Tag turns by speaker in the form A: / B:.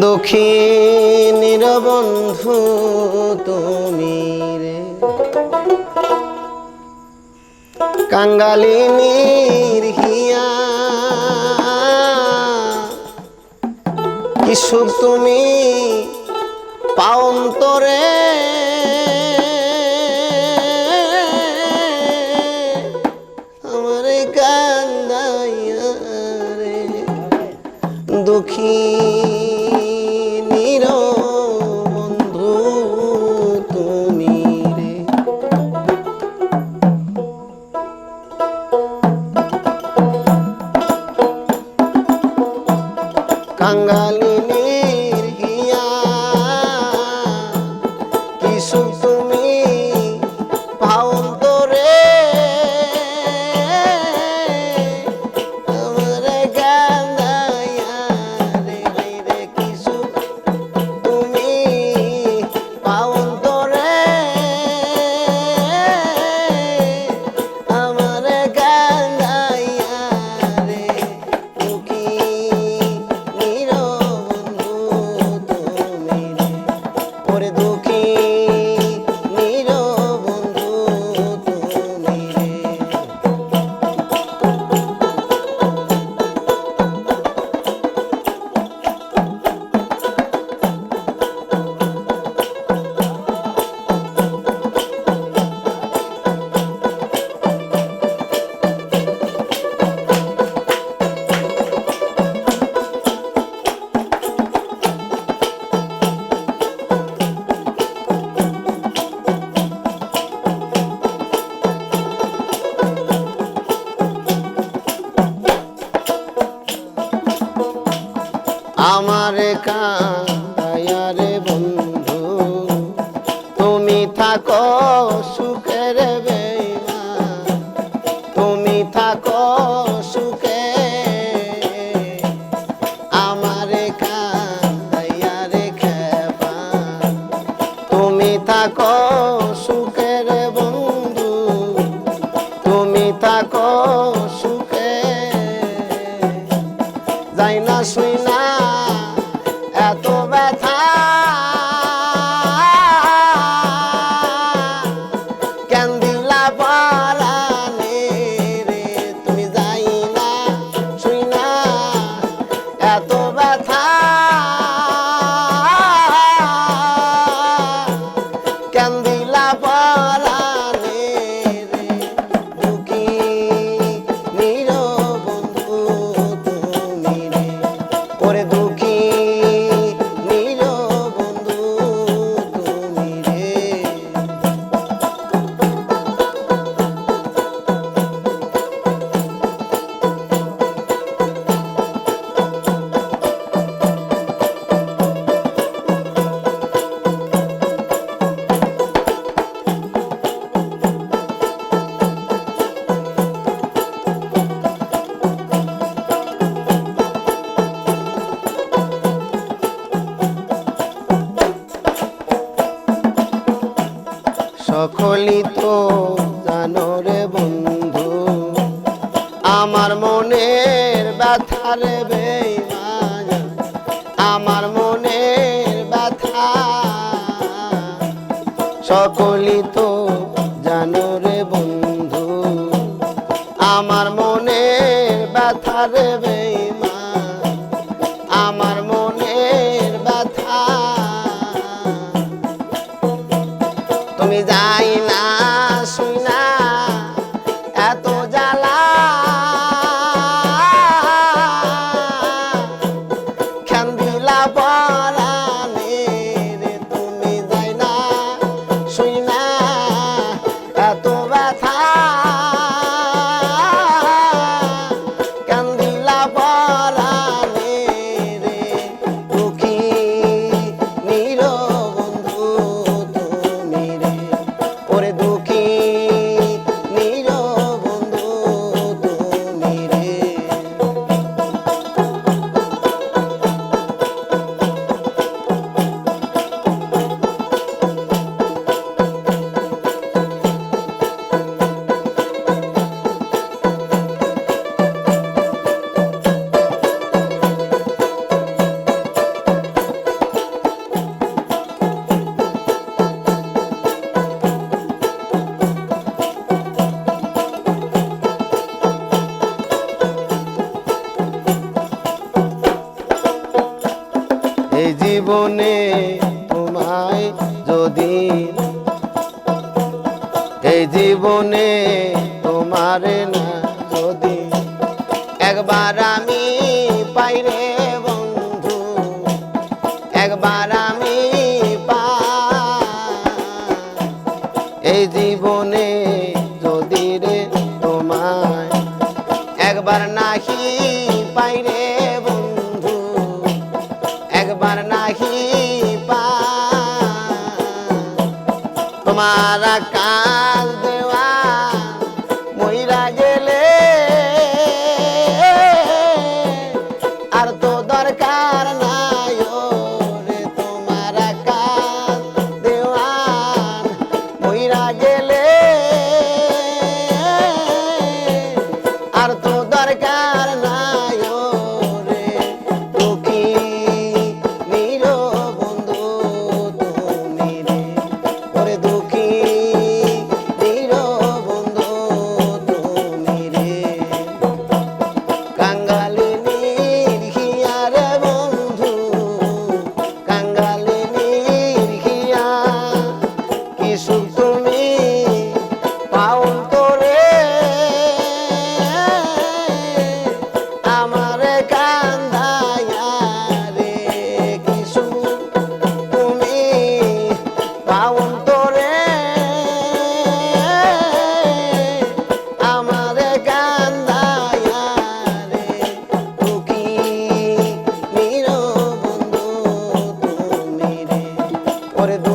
A: দক্ষিণীর বন্ধু তুমি রে। কাঙ্গালিনীর কি সুখ তুমি পাওন্তরে। আমার কান্দাইয়া দুঃখী নির বন্ধু তুমি রে। কাঙ্গালিনীর থাকো সুখের বেলা তুমি থাকো সুখে। আমার কায়ারে খেপা তুমি থাকো সকলই তো, জানো রে বন্ধু, আমার মনের ব্যথারে আমার মনের ব্যথা। সকলই তো বন্ধু, আমার মনের ব্যথারে বেইমান যাই না। জীবনে তোমার না যদি একবার আমি পাইরে বন্ধু একবার আমি পা এই জীবনে tomada. paredão.